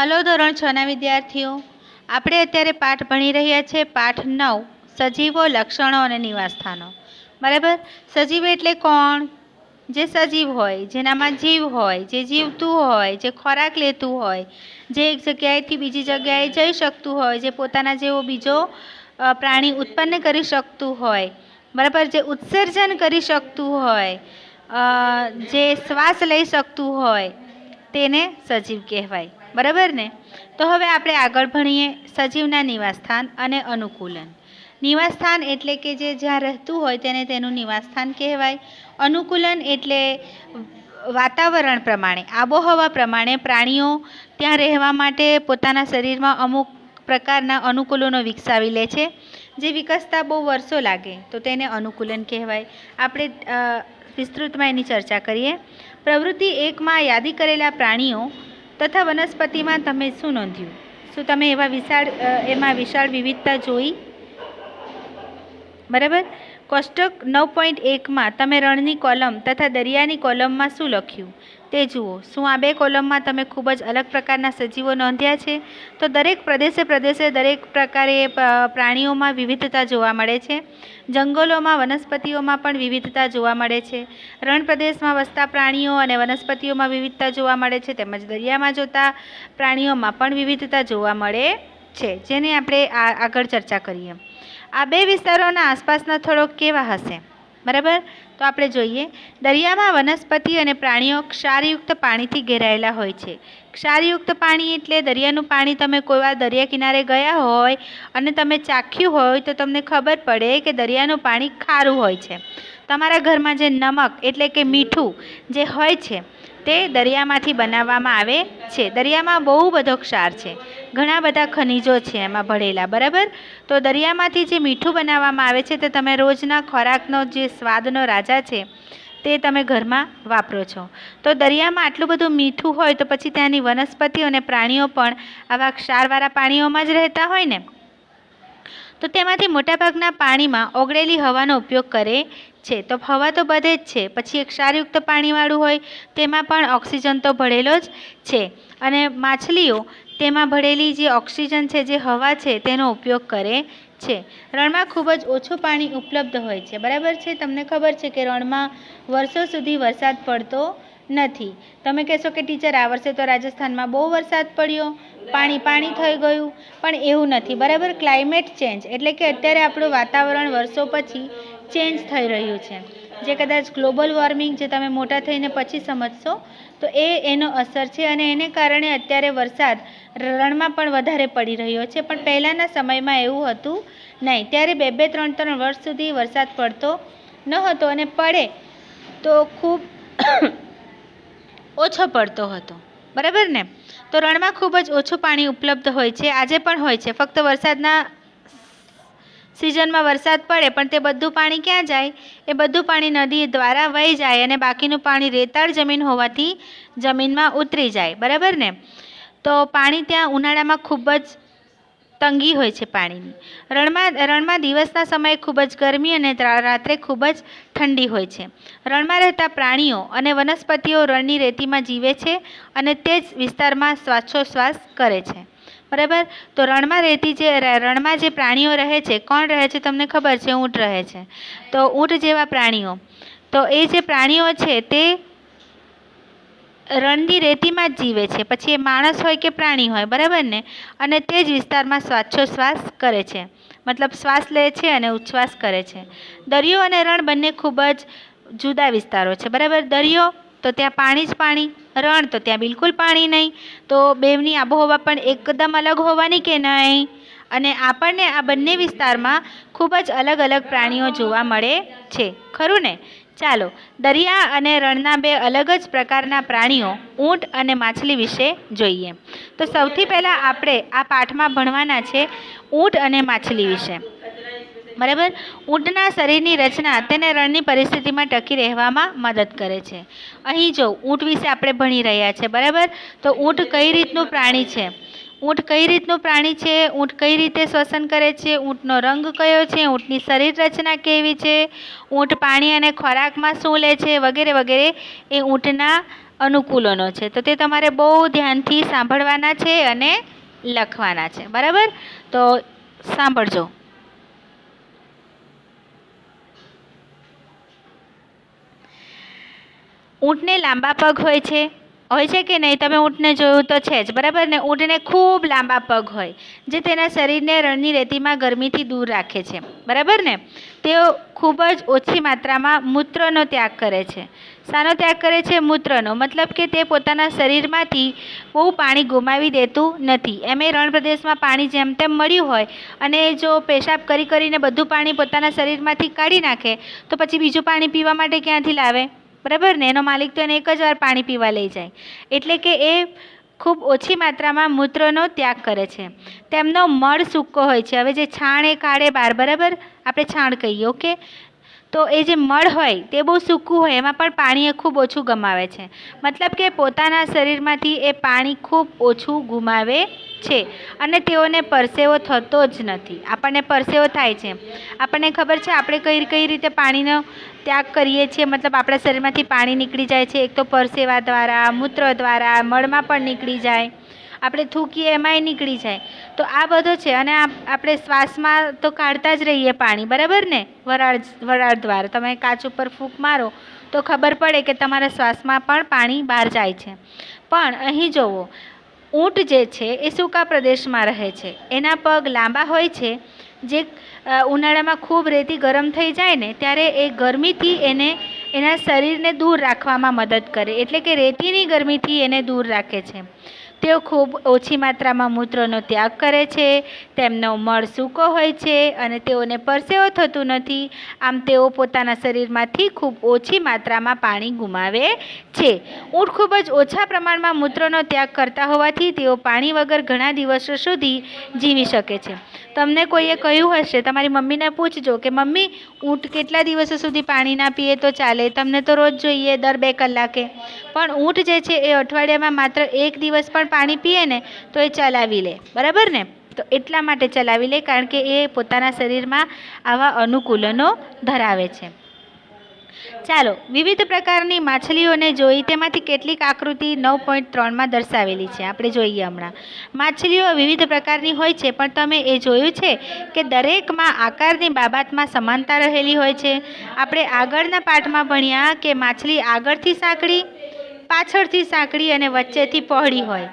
Hello ધોરણ છના વિદ્યાર્થીઓ. આપણે અત્યારે પાઠ ભણી રહ્યા છે પાઠ નવ, સજીવો લક્ષણો અને નિવાસસ્થાનો. બરાબર? સજીવ એટલે કોણ? જે સજીવ હોય, જેનામાં જીવ હોય, જે જીવતું હોય, જે ખોરાક લેતું હોય, જે એક જગ્યાએથી બીજી જગ્યાએ જઈ શકતું હોય, જે પોતાના જેવો બીજો પ્રાણી ઉત્પન્ન કરી શકતું હોય, બરાબર? જે ઉત્સર્જન કરી શકતું હોય જે શ્વાસ લઈ શકતું હોય, તેને સજીવ કહેવાય. બરાબર ને? તો હવે આપણે આગળ ભણીએ સજીવના નિવાસસ્થાન અને અનુકૂલન. નિવાસસ્થાન એટલે કે જે જ્યાં રહેતું હોય તેને તેનું નિવાસસ્થાન કહેવાય. અનુકૂલન એટલે વાતાવરણ પ્રમાણે, આબોહવા પ્રમાણે પ્રાણીઓ ત્યાં રહેવા માટે પોતાના શરીરમાં અમુક પ્રકારના અનુકૂલનો વિકસાવી લે છે. જે વિકસતા બહુ વર્ષો લાગે, તો તેને અનુકૂલન કહેવાય. આપણે વિસ્તૃતમાં એની ચર્ચા કરીએ. પ્રવૃત્તિ એકમાં યાદી કરેલા પ્રાણીઓ તથા વનસ્પતિમાં તમે શું નોંધ્યું? શું તમે એવા વિશાળ એમાં વિશાળ વિવિધતા જોઈ? બરાબર? કોષ્ટક નવ પોઈન્ટ એકમાં તમે રણની કોલમ તથા દરિયાની કોલમમાં શું લખ્યું? તે જુઓ, શું આ બે કોલમમાં તમે ખૂબ જ અલગ પ્રકારના સજીવો નોંધ્યા છે? તો દરેક પ્રદેશે પ્રદેશે દરેક પ્રકારે પ્રાણીઓમાં વિવિધતા જોવા મળે છે. જંગલોમાં વનસ્પતિઓમાં પણ વિવિધતા જોવા મળે છે. રણ પ્રદેશમાં વસતા પ્રાણીઓ અને વનસ્પતિઓમાં વિવિધતા જોવા મળે છે. તેમજ દરિયામાં જોતા પ્રાણીઓમાં પણ વિવિધતા જોવા મળે છે. જેની આપણે આગળ ચર્ચા કરીએ. આ બે વિસ્તારોના આસપાસના થોડો કેવા હશે? બરાબર? તો આપણે જોઈએ. દરિયામાં વનસ્પતિ અને પ્રાણીઓ ક્ષારયુક્ત પાણીથી ઘેરાયેલા હોય છે. ક્ષારયુક્ત પાણી એટલે દરિયાનું પાણી તમે કોઈ વાર દરિયા કિનારે ગયા હોય અને તમે ચાખ્યું હોય તો તમને ખબર પડે કે દરિયાનું પાણી ખારું હોય છે. તમારા ઘરમાં જે નમક એટલે કે મીઠું જે હોય છે તે દરિયામાંથી બનાવવામાં આવે છે. દરિયામાં બહુ બધો ક્ષાર છે. ઘણા બધા ખનિજો છે એમાં ભળેલા, બરાબર? તો દરિયામાંથી જે મીઠું બનાવવામાં આવે છે તે તમે રોજના ખોરાકનો જે સ્વાદનો રાજા છે તે તમે ઘરમાં વાપરો છો. તો દરિયામાં આટલું બધું મીઠું હોય તો પછી ત્યાંની વનસ્પતિઓ અને પ્રાણીઓ પણ આવા ક્ષારવાળા પાણીઓમાં જ રહેતા હોય ને? તો તેમાંથી મોટાભાગના પાણીમાં ઓગળેલી હવાનો ઉપયોગ કરે છે. તો હવા તો બધે જ છે, પછી એક ક્ષારયુક્ત પાણીવાળું હોય તેમાં પણ ઓક્સિજન તો ભળેલો જ છે. અને માછલીઓ તેમાં ભળેલી જે ઓક્સિજન છે, જે હવા છે, તેનો ઉપયોગ કરે છે. રણમાં ખૂબ જ ઓછું પાણી ઉપલબ્ધ હોય છે. બરાબર છે? તમને ખબર છે કે રણમાં વર્ષો સુધી વરસાદ પડતો નથી. તમે કહેશો કે, ટીચર, આ વર્ષે તો રાજસ્થાનમાં બહુ વરસાદ પડ્યો. પાણી પાણી થઈ ગયું. પણ એવું નથી. બરાબર? Climate change. એટલે કે અત્યારે આપણું વાતાવરણ વર્ષો પછી ચેન્જ થઈ રહ્યું છે. જે કદાચ ગ્લોબલ વોર્મિંગ જે તમે મોટા થઈને પછી સમજશો, તો એ એનો અસર છે અને એને કારણે અત્યારે વરસાદ રણમાં પણ વધારે પડી રહ્યો છે. પણ પહેલાંના સમયમાં એવું હતું નહીં. ત્યારે બે બે, ત્રણ ત્રણ વર્ષ સુધી વરસાદ પડતો ન હતો અને પડે તો ખૂબ ઓછો પડતો હતો. બરાબર ને? તો રણમાં ખૂબ જ ઓછું પાણી ઉપલબ્ધ હોય છે. આજે પણ હોય છે. ફક્ત વરસાદના સિઝનમાં વરસાદ પડે, પણ તે બધું પાણી ક્યાં જાય? એ બધું પાણી નદી દ્વારા વહી જાય અને બાકીનું પાણી રેતાળ જમીન હોવાથી જમીનમાં ઉતરી જાય, બરાબર ને? તો પાણી ત્યાં ઉનાળામાં ખૂબ જ તંગી હોય છે પાણીની. રણમાં રણમાં દિવસના સમયે ખૂબ જ ગરમી અને રાત્રે ખૂબ જ ઠંડી હોય છે. રણમાં રહેતા પ્રાણીઓ અને વનસ્પતિઓ રણની રેતીમાં જીવે છે અને તે જ વિસ્તારમાં શ્વાસોશ્વાસ કરે છે. બરાબર? તો રણમાં રહેતી જે રણમાં જે પ્રાણીઓ રહે છે, કોણ રહે છે તમને ખબર છે? ઊંટ રહે છે. તો ઊંટ જેવા પ્રાણીઓ. તો એ જે પ્રાણીઓ છે તે રણની રેતીમાં જ જીવે છે. પછી એ માણસ હોય કે પ્રાણી હોય, બરાબર ને? અને તે જ વિસ્તારમાં શ્વાસોશ્વાસ કરે છે. મતલબ શ્વાસ લે છે અને ઉચ્છ્વાસ કરે છે. દરિયો અને રણ બંને ખૂબ જ જુદા વિસ્તારો છે. બરાબર? દરિયો તો ત્યાં પાણી જ પાણી, રણ તો ત્યાં બિલકુલ પાણી નહીં. તો બેવની આબોહવા પણ એકદમ અલગ હોવાની કે નહીં? અને આપણને આ બંને વિસ્તારમાં ખૂબ જ અલગ અલગ પ્રાણીઓ જોવા મળે છે. ખરું ને? ચાલો, દરિયા અને રણના બે અલગ જ પ્રકારના પ્રાણીઓ ઊંટ અને માછલી વિશે જોઈએ. તો સૌથી પહેલાં આપણે આ પાઠમાં ભણવાના છે ઊંટ અને માછલી વિશે. બરાબર? ઊંટના શરીરની રચના તેને રણની પરિસ્થિતિમાં ટકી રહેવામાં મદદ કરે છે. અહીં જો ઊંટ વિશે આપણે ભણી રહ્યા છે, બરાબર? તો ઊંટ કઈ રીતનું પ્રાણી છે? ઊંટ કઈ રીતનું પ્રાણી છે? ઊંટ કઈ રીતે શ્વસન કરે છે? ઊંટનો રંગ કયો છે? ઊંટની શરીર રચના કેવી છે? ઊંટ પાણી અને ખોરાકમાં શું લે છે? વગેરે વગેરે એ ઊંટના અનુકૂલનો છે. તો તે તમારે બહુ ધ્યાનથી સાંભળવાના છે અને લખવાના છે. બરાબર? તો સાંભળજો. ઊંટને લાંબા પગ હોય છે? હોય છે કે નહીં? તમે ઊંટને જોયું તો છે જ, બરાબર ને? ઊંટને ખૂબ લાંબા પગ હોય, જે તેના શરીરને રણની રેતીમાં ગરમીથી દૂર રાખે છે, બરાબર ને? તેઓ ખૂબ જ ઓછી માત્રામાં મૂત્રનો ત્યાગ કરે છે. શાનો ત્યાગ કરે છે મૂત્રનો? મતલબ કે તે પોતાના શરીરમાંથી બહુ પાણી ગુમાવી દેતું નથી. એમ એ રણ પાણી જેમ તેમ મળ્યું હોય અને જો પેશાબ કરી કરીને બધું પાણી પોતાના શરીરમાંથી કાઢી નાખે, તો પછી બીજું પાણી પીવા માટે ક્યાંથી લાવે? બરાબર? ને એનો માલિક તો એને એક જ વાર પાણી પીવા લઈ જાય. એટલે કે એ ખૂબ ઓછી માત્રામાં મૂત્રનો ત્યાગ કરે છે. તેમનો મળ સૂકો હોય છે. હવે જે છાણ એ કાઢે બાર, બરાબર? આપણે છાણ કહીએ, ઓકે? તો એ જે મળ હોય તે બહુ સૂકું હોય, એમાં પણ પાણી એ ખૂબ ઓછું ગમાવે છે. મતલબ કે પોતાના શરીરમાંથી એ પાણી ખૂબ ઓછું ગુમાવે છે અને તેઓને પરસેવો થતો જ નથી. આપણને પરસેવો થાય છે. આપણને ખબર છે આપણે કઈ કઈ રીતે પાણીનો ત્યાગ કરીએ છીએ? મતલબ આપણા શરીરમાંથી પાણી નીકળી જાય છે. એક તો પરસેવા દ્વારા, મૂત્ર દ્વારા, મળમાં પણ નીકળી જાય. આપણે થૂકીએ, એમાંય નીકળી જાય. તો આ બધો છે અને આપણે શ્વાસમાં તો કાઢતા જ રહીએ પાણી, બરાબર ને? વરાળ વરાળ દ્વારા. તમે કાચ ઉપર ફૂંક મારો તો ખબર પડે કે તમારા શ્વાસમાં પણ પાણી બહાર જાય છે. પણ અહીં જુઓ ઊંટ જે છે એ સૂકા પ્રદેશમાં રહે છે. એના પગ લાંબા હોય છે, જે ઉનાળામાં ખૂબ રેતી ગરમ થઈ જાય ને, ત્યારે એ ગરમીથી એને, એના શરીરને દૂર રાખવામાં મદદ કરે. એટલે કે રેતીની ગરમીથી એને દૂર રાખે છે. તેઓ ખૂબ ઓછી માત્રામાં મૂત્રનો ત્યાગ કરે છે, તેમનો મળ સૂકો હોય છે અને તેઓને પરસેવો થતું નથી. આમ તેઓ પોતાના શરીરમાંથી ખૂબ ઓછી માત્રામાં પાણી ગુમાવે છે. ઊંટ ખૂબ જ ઓછા પ્રમાણમાં મૂત્રનો ત્યાગ કરતા હોવાથી તેઓ પાણી વગર ઘણા દિવસો સુધી જીવી શકે છે. તમને કોઈએ કહ્યું હશે, તમારી મમ્મીને પૂછજો કે, મમ્મી, ઊંટ કેટલા દિવસો સુધી પાણી ના પીએ તો ચાલે? તમને તો રોજ જોઈએ, દર બે કલાકે. પણ ઊંટ જે છે એ અઠવાડિયામાં માત્ર એક દિવસ પણ પાણી પીએ ને તો એ ચલાવી લે. બરાબર ને? તો એટલા માટે ચલાવી લે કારણ કે એ પોતાના શરીરમાં આવા અનુકૂલનો ધરાવે છે. ચાલો, વિવિધ પ્રકારની માછલીઓને જોઈ તેમાંથી કેટલીક આકૃતિ નવ પોઈન્ટ ત્રણમાં દર્શાવેલી છે. આપણે જોઈએ હમણાં. માછલીઓ વિવિધ પ્રકારની હોય છે, પણ તમે એ જોયું છે કે દરેકમાં આકારની બાબતમાં સમાનતા રહેલી હોય છે? આપણે આગળના પાઠમાં ભણ્યા કે માછલી આગળથી સાંકડી પાછળથી સાંકડી અને વચ્ચેથી પહોળી હોય.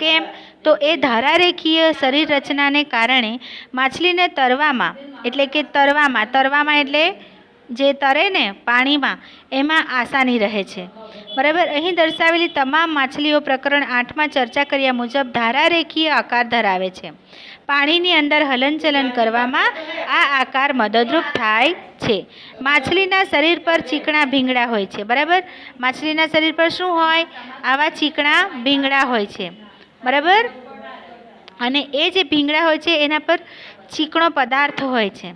કેમ? તો એ ધારારેખીય શરીર રચનાને કારણે માછલીને તરવામાં, એટલે કે તરવામાં તરવામાં એટલે જે તરે ને પાણીમાં, એમાં આસાની રહે છે. બરાબર? અહીં દર્શાવેલી તમામ માછલીઓ પ્રકરણ આઠમાં ચર્ચા કર્યા મુજબ ધારારેખીય આકાર ધરાવે છે. પાણીની અંદર હલનચલન કરવામાં આ આકાર મદદરૂપ થાય છે. માછલીના શરીર પર ચીકણા ભીંગડા હોય છે, બરાબર? માછલીના શરીર પર શું હોય? આવા ચીકણા ભીંગડા હોય છે, બરાબર? અને એ જે ભીંગડા હોય છે, એના પર ચીકણો પદાર્થ હોય છે.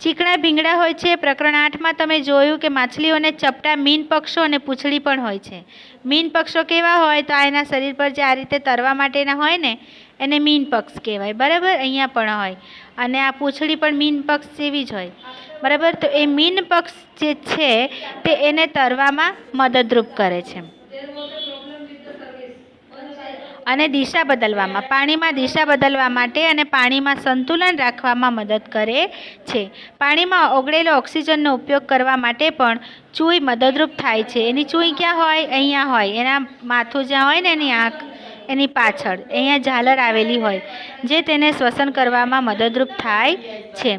ચીકણા ભીંગડા હોય છે, પ્રકરણ આઠમાં તમે જોયું કે માછલીઓને ચપટા મીન પક્ષો અને પૂંછડી પણ હોય છે. મીન પક્ષો કેવા હોય? તો આ એના શરીર પર જે આ રીતે તરવા માટેના હોય ને એને મીન પક્ષ કહેવાય, બરાબર? અહીંયા પણ હોય. અને આ પૂંછડી પણ મીન પક્ષ જેવી જ હોય. બરાબર? તો એ મીન પક્ષ જે છે, તે એને તરવામાં મદદરૂપ કરે છે. અને દિશા બદલવામાં, પાણીમાં દિશા બદલવા માટે અને પાણીમાં સંતુલન રાખવામાં મદદ કરે છે. પાણીમાં ઓગળેલો ઓક્સિજનનો ઉપયોગ કરવા માટે પણ ચૂઈ મદદરૂપ થાય છે. એની ચૂઈ ક્યાં હોય? અહીંયા હોય. એના માથું જ્યાં હોય ને એની આંખ. એની પાછળ. અહીંયા ઝાલર આવેલી હોય, જે તેને શ્વસન કરવામાં મદદરૂપ થાય છે.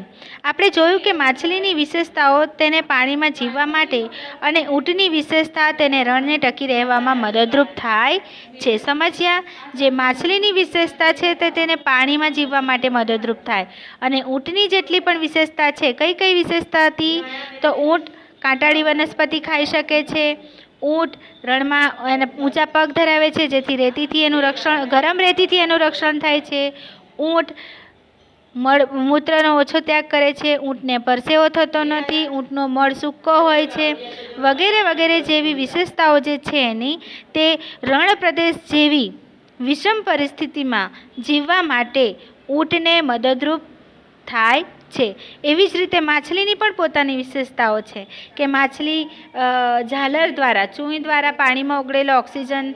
આપણે જોયું કે માછલીની વિશેષતાઓ તેને પાણીમાં જીવવા માટે અને ઊંટની વિશેષતા તેને રણને ટકી રહેવામાં મદદરૂપ થાય છે. સમજ્યા? જે માછલીની વિશેષતા છે તે તેને પાણીમાં જીવવા માટે મદદરૂપ થાય. અને ઊંટની જેટલી પણ વિશેષતા છે, કઈ કઈ વિશેષતા હતી? તો ઊંટ કાંટાળી વનસ્પતિ ખાઈ શકે છે ઊંટ, રણમાં એને ઊંચા પગ ધરાવે છે, જેથી રેતીથી એનું રક્ષણ, ગરમ રેતીથી એનું રક્ષણ થાય છે. ઊંટ, મળ, મૂત્રનો ઓછો ત્યાગ કરે છે. ઊંટને પરસેવો થતો નથી. ઊંટનો મળ સૂકો હોય છે. વગેરે વગેરે જેવી વિશેષતાઓ જે છે એની, તે રણ પ્રદેશ જેવી વિષમ પરિસ્થિતિમાં જીવવા માટે ઊંટને મદદરૂપ થાય છે. એવી જ રીતે માછલીની પણ પોતાની વિશેષતાઓ છે કે માછલી ઝાલર દ્વારા, ચૂંઈ દ્વારા પાણીમાં ઓગળેલો ઓક્સિજન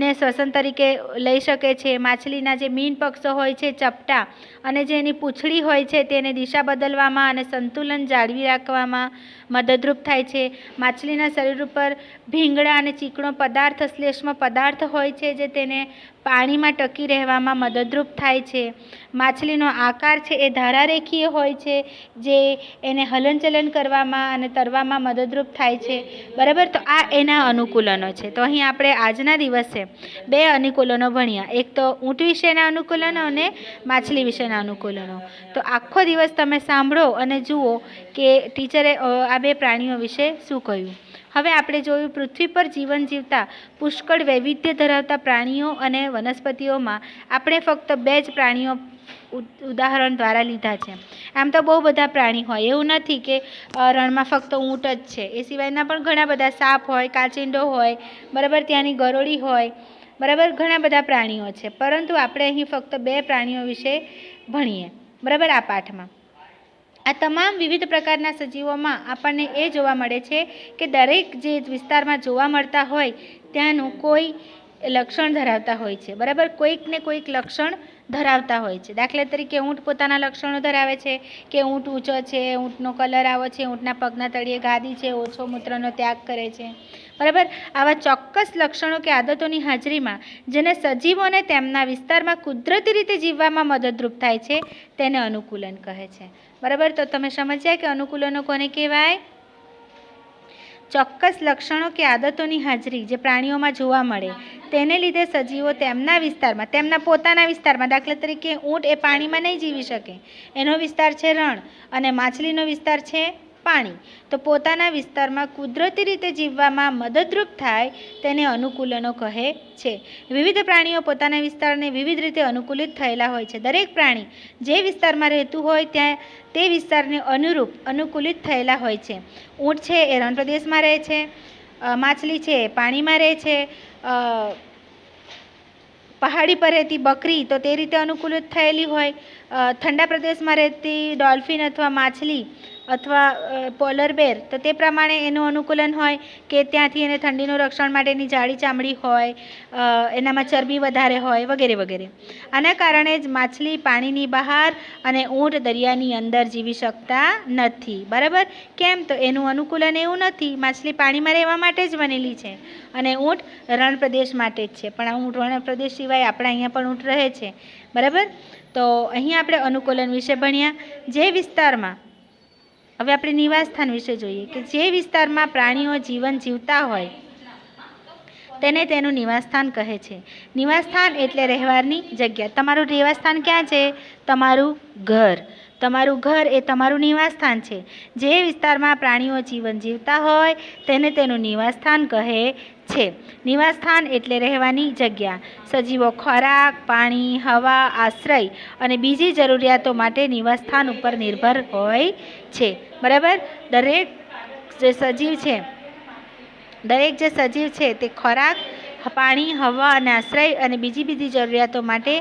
ને શ્વસન તરીકે લઈ શકે છે. માછલીના જે મીન પક્ષો હોય છે, ચપટા અને જે એની પૂંછડી હોય છે, તેને દિશા બદલવામાં અને સંતુલન જાળવી રાખવામાં મદદરૂપ થાય છે. માછલીના શરીર ઉપર ભીંગડા અને ચીકણો પદાર્થ, શ્લેષ્મ પદાર્થ હોય છે જે તેને પાણીમાં ટકી રહેવામાં મદદરૂપ થાય છે. માછલીનો આકાર છે એ ધારારેખીય હોય છે જે એને હલનચલન કરવામાં અને તરવામાં મદદરૂપ થાય છે. બરાબર? તો આ એના અનુકૂલનો છે. તો અહીં આપણે આજના દિવસે બે અનુકૂલનો ભણ્યા. એક તો ઊંટ વિશેના અનુકૂલનો અને માછલી વિશેના અનુકૂલનો. તો આખો દિવસ તમે સાંભળો અને જુઓ કે ટીચરે આ બે પ્રાણીઓ વિશે શું કહ્યું? હવે આપણે જોયું પૃથ્વી પર જીવન જીવતા પુષ્કળ વૈવિધ્ય ધરાવતા પ્રાણીઓ અને વનસ્પતિઓમાં આપણે ફક્ત બે જ પ્રાણીઓ ઉદ- ઉદાહરણ દ્વારા લીધા છે. આમ તો બહુ બધા પ્રાણી હોય. એવું નથી કે રણમાં ફક્ત ઊંટ જ છે. એ સિવાયના પણ ઘણા બધા સાપ હોય, કાચિંડો હોય, બરાબર ત્યાંની ગરોળી હોય, બરાબર ઘણા બધા પ્રાણીઓ છે. પરંતુ આપણે અહીં ફક્ત બે પ્રાણીઓ વિશે ભણીએ. બરાબર આ પાઠમાં. આ તમામ વિવિધ પ્રકારના સજીવોમાં આપણને એ જોવા મળે છે કે દરેક જે વિસ્તારમાં જોવા મળતા હોય ત્યાંનું કોઈ લક્ષણ ધરાવતા હોય છે. બરાબર? કોઈક ને કોઈક લક્ષણ ધરાવતા હોય છે. દાખલા તરીકે ઊંટ પોતાના લક્ષણો ધરાવે છે કે ઊંટ ઊંચો છે, ઊંટનો કલર આવો છે, ઊંટના પગના તળિયે ગાદી છે, ઓછો મૂત્રનો ત્યાગ કરે છે. બરાબર? આવા ચોક્કસ લક્ષણો કે આદતોની હાજરીમાં જેને સજીવોને તેમના વિસ્તારમાં કુદરતી રીતે જીવવામાં મદદરૂપ થાય છે, તેને અનુકૂલન કહે છે. બરાબર? તો તમે સમજ્યા કે અનુકૂલનો કોને કહેવાય? ચોક્કસ લક્ષણો કે આદતોની હાજરી જે પ્રાણીઓમાં જોવા મળે, તેને લીધે સજીવો તેમના વિસ્તારમાં, તેમના પોતાના વિસ્તારમાં, દાખલા તરીકે ઊંટ એ પાણીમાં નહીં જીવી શકે. એનો વિસ્તાર છે રણ અને માછલીનો વિસ્તાર છે પાણી. તો પોતાના વિસ્તારમાં કુદરતી રીતે જીવવામાં મદદરૂપ થાય તેને અનુકૂલનો કહે છે. વિવિધ પ્રાણીઓ પોતાના વિસ્તારને વિવિધ રીતે અનુકૂલિત થયેલા હોય છે. દરેક પ્રાણી જે વિસ્તારમાં રહેતું હોય ત્યાં તે વિસ્તારને અનુરૂપ અનુકૂલિત થયેલા હોય છે. ઊંટ છે એ રણ પ્રદેશમાં રહે છે. માછલી છે પાણીમાં રહે છે. પહાડી પર રહેતી બકરી તો તે રીતે અનુકૂલિત થયેલી હોય. ઠંડા પ્રદેશમાં રહેતી ડોલ્ફિન અથવા માછલી અથવા પોલર બેર, તો તે પ્રમાણે એનું અનુકૂલન હોય કે ત્યાંથી એને ઠંડીનું રક્ષણ માટેની જાડી ચામડી હોય એનામાં ચરબી વધારે હોય વગેરે વગેરે. આના કારણે જ માછલી પાણીની બહાર અને ઊંટ દરિયાની અંદર જીવી શકતા નથી. બરાબર? કેમ? તો એનું અનુકૂલન એવું નથી. માછલી પાણીમાં રહેવા માટે જ બનેલી છે અને ઊંટ રણ પ્રદેશ માટે જ છે. પણ આ ઊંટ રણ પ્રદેશ સિવાય આપણા અહીંયા પણ ઊંટ રહે છે. બરાબર? તો અહીં આપણે અનુકૂલન વિશે ભણ્યા. જે વિસ્તારમાં, હવે આપણે નિવાસસ્થાન વિશે જોઈએ કે જે વિસ્તારમાં પ્રાણીઓ જીવન જીવતા હોય, તેને તેનું નિવાસસ્થાન કહે છે. નિવાસસ્થાન એટલે રહેવાની જગ્યા. તમારું નિવાસસ્થાન ક્યાં છે? તમારું ઘર. તમારું ઘર એ તમારું નિવાસસ્થાન છે. જે વિસ્તારમાં પ્રાણીઓ જીવન જીવતા હોય, તેને તેનું નિવાસસ્થાન કહે છે. નિવાસસ્થાન એટલે રહેવાની જગ્યા. સજીવો ખોરાક, પાણી, હવા, આશ્રય અને બીજી જરૂરિયાતો માટે નિવાસસ્થાન ઉપર નિર્ભર હોય છે. બરાબર? દરેક જે સજીવ છે, દરેક જે સજીવ છે તે ખોરાક, પાણી, હવા અને આશ્રય અને બીજી બીજી જરૂરિયાતો માટે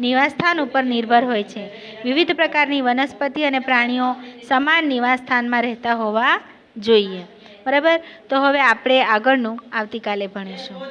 નિવાસસ્થાન ઉપર નિર્ભર હોય છે. વિવિધ પ્રકારની વનસ્પતિ અને પ્રાણીઓ સમાન નિવાસસ્થાનમાં રહેતા હોવા જોઈએ. બરાબર? તો હવે આપણે આગળનું આવતીકાલે ભણીશું.